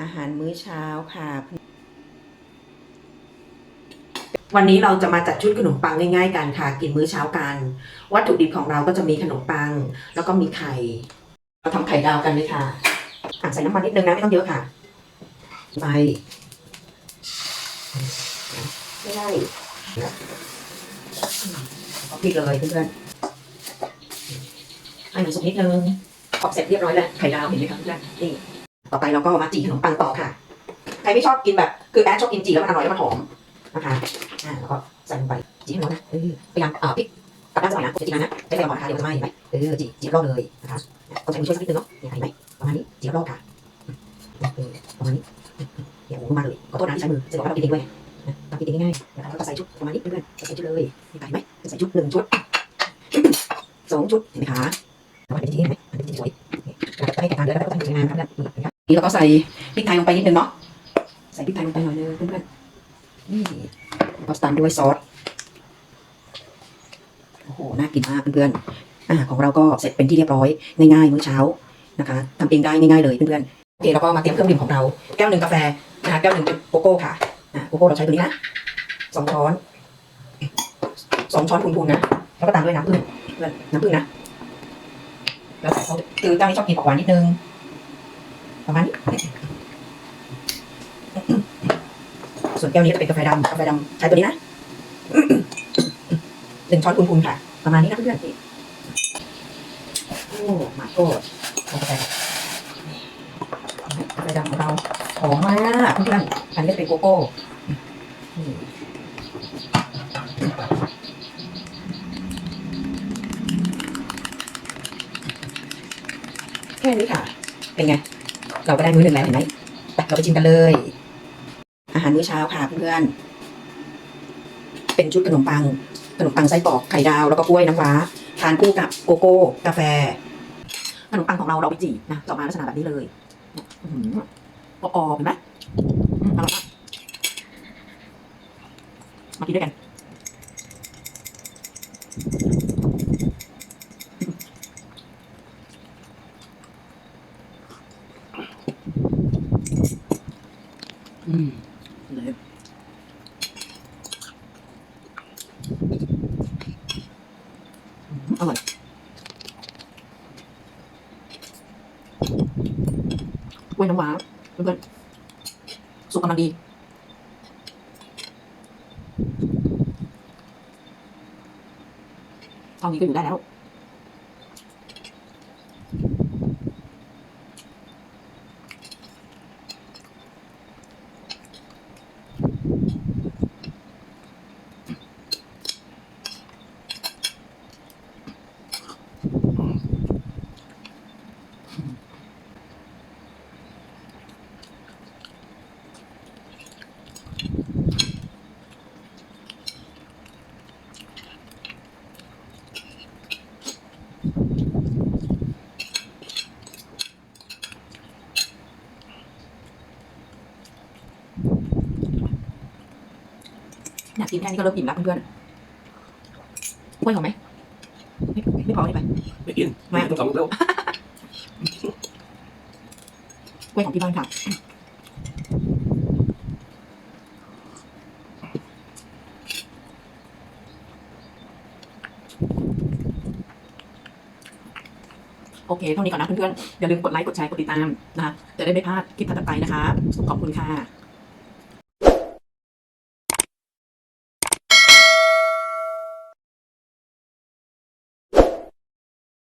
อาหารมื้อเช้าค่ะ วันนี้เราจะมาจัดชุดขนมปังง่ายๆกันค่ะ กินมื้อเช้ากัน วัตถุดิบของเราก็จะมีขนมปัง แล้วก็มีไข่ เราทำไข่ดาวกันเลยค่ะอะใส่น้ำมันนิดนึงนะไม่ต้องเยอะค่ะไปไม่ได้เอาพริกเลยเพื่อนๆให้มันสุกนิดนึงพอเสร็จเรียบร้อยแล้วไข่ดาวเห็นไหมคะเพื่อนนี่ ต่อไปเราก็มาจีขนมปังต่อค่ะ ใครไม่ชอบกินแบบคือแอดชอบกินจีแล้วมันอร่อยแล้วมันหอมนะคะอ่าแล้วก็ใส่ลงไปจีให้มันนะเออพยายามอ่าพริกกลับด้านสมัยนะจะจีนานนะใช้ไฟอ่อนนะคะเดี๋ยวมันจะไหม้เห็นไหมเออจีจีรอบเลยนะคะต้องใช้มือช่วยสักนิดนึงเนาะเนี่ยเห็นไหมประมาณนี้จีรอบค่ะเออประมาณนี้เดี๋ยวโอ้มาเลยขอโทษนะที่ใช้มือจะบอกว่าเรากินเองด้วยนะเรากินเองง่ายๆนะคะแล้วก็ใส่ชุดประมาณนี้เพื่อนๆใส่ชุดเลยนี่ไปไหมใส่ชุดหนึ่งชุดสองชุดเห็นไหมคะแล้วมันเป็นจีเห็นไหมมันเป็นจีสวยแล้วก็ให้แก่งานเลยแล้วก็ต้องสวยงามครับนี่นะครับนี่ เราก็ใส่พริกไทยลงไปนิดนึงเนาะใส่พริกไทยลงไปหน่อยนึงเพื่อนๆนี่ก็ตามด้วยซอสโอ้โหน่ากินมากเพื่อนๆอ่าของเราก็เสร็จเป็นที่เรียบร้อยง่ายๆมื้อเช้านะคะทำเองได้ง่ายๆเลยเพื่อนๆโอเคแล้วก็มาเตรียมเครื่องดื่มของเราแก้วหนึ่งกาแฟนะคะแก้วหนึ่งเป็นโกโก้ค่ะอ่าโกโก้เราใช้ตัวนี้นะสองช้อนสองช้อนพูนๆนะแล้วก็ตามด้วยน้ำผึ้งเพื่อนน้ำผึ้งนะแล้วใส่เขาคือเจ้านี้ชอบกินออกหวานนิดนึง ประมาณนี้ส่วนแก้วนี้จะเป็นกาแฟดำกาแฟดำใช้ตัวนี้นะหนึ่งช้อนพูนๆค่ะ ประมาณนี้นะเพื่อนๆโอ้มาโก้กาแฟกาแฟดำของเราหอมมากเพื่อนๆอันนี้เป็นโกโก้แค่นี้ค่ะ เป็นไง เราก็ได้มื้อหนึ่งแล้วเห็นไหมไปเราไปชิมกันเลย อาหารมื้อเช้าค่ะเพื่อนเป็นชุดขนมปัง ขนมปังไส้กรอกไข่ดาวแล้วก็กล้วยน้ำว้า ทานคู่กับโกโก้กาแฟ ขนมปังของเราเราไปจีนะจะออกมาลักษณะแบบนี้เลยอื้ออกรอบๆเห็นไหมอร่อยมากมากินด้วยกัน อืมเลยอร่อยกล้วยน้ำว้าเพื่อนๆสุกกำลังดีเท่านี้ก็อยู่ได้แล้ว อยากกินแค่นี้ก็เริ่มอิ่มแล้วเพื่อนๆกล้วยหอมไหมไม่ไม่พอนี่ไปไม่กินไม่ต้องสองแล้วกล้วยของที่บ้านค่ะ โอเค เท่านี้ก่อนนะเพื่อนๆ อย่าลืมกดไลค์ กดแชร์ กดติดตามนะคะ จะได้ไม่พลาดคลิปถัดไปนะคะ ขอบคุณค่ะ